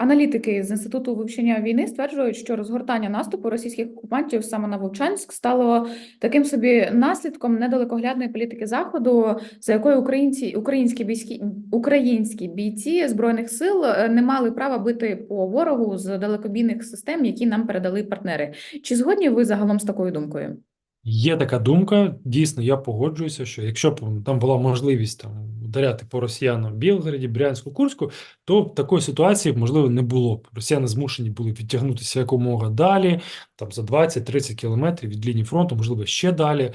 Аналітики з інституту вивчення війни стверджують, що розгортання наступу російських окупантів саме на Вовчанськ стало таким собі наслідком недалекоглядної політики заходу, за якою українці українські бійські українські бійці збройних сил е, не мали права бити по ворогу з далекобійних систем, які нам передали партнери. Чи згодні ви загалом з такою думкою? Є така думка, дійсно, я погоджуюся, що якщо б там була можливість там ударяти по росіянам в Білгороді, Брянську, Курську, то такої ситуації можливо не було б. Росіяни змушені були відтягнутися якомога далі, там за 20-30 кілометрів від лінії фронту, можливо, ще далі.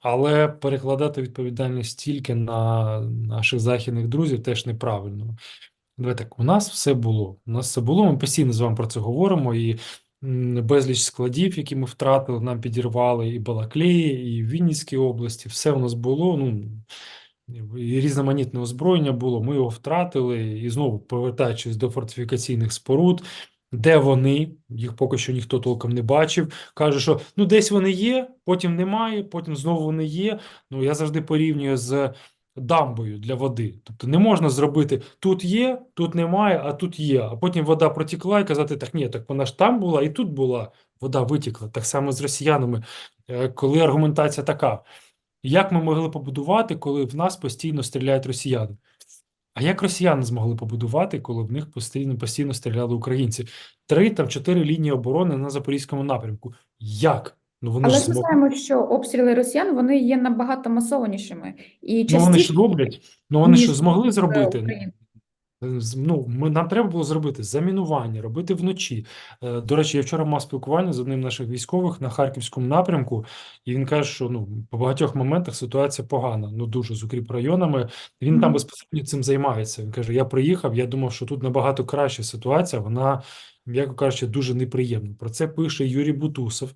Але перекладати відповідальність тільки на наших західних друзів теж неправильно. Давай так, у нас все було. У нас все було. Ми постійно з вами про це говоримо. І безліч складів, які ми втратили, нам підірвали і Балаклеї, і в Вінницькій області. Все у нас було. Ну і різноманітне озброєння було. Ми його втратили. І знову повертаючись до фортифікаційних споруд. Де вони? Їх поки що ніхто толком не бачив. Каже, що ну десь вони є, потім немає, потім знову вони є. Ну я завжди порівнюю з дамбою для води. Тобто не можна зробити тут є, тут немає, а тут є. А потім вода протікла і казати, так ні, так вона ж там була і тут була. Вода витікла. Так само з росіянами, Е, коли аргументація така. Як ми могли побудувати, коли в нас постійно стріляють росіяни? А як росіяни змогли побудувати, коли в них постійно постійно стріляли українці? Три там чотири лінії оборони на запорізькому напрямку. Як? Ну вони Але ж ми знаємо, що обстріли росіян вони є набагато масованішими і Ну вони ж роблять. Ну вони що змогли зробити? України. З- Ну, ми, нам треба було зробити замінування, робити вночі. Е, До речі, я вчора мав спілкування з одним наших військових на Харківському напрямку, і він каже, що ну, по багатьох моментах ситуація погана, ну дуже з укріпрайонами. Він там безпосередньо цим займається. Він каже: я приїхав, я думав, що тут набагато краща ситуація, вона, м'яко кажучи, дуже неприємна. Про це пише Юрій Бутусов.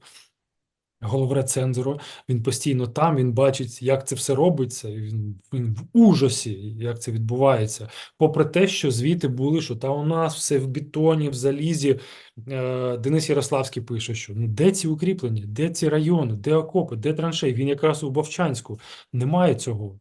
Головрецензору, він постійно там, він бачить, як це все робиться, і він, він в ужасі, як це відбувається. Попри те, що звіти були, що та у нас все в бетоні, в залізі. Е, Денис Ярославський пише, що ну де ці укріплення, де ці райони, де окопи, де траншеї? Він якраз у Бовчанську. Немає цього.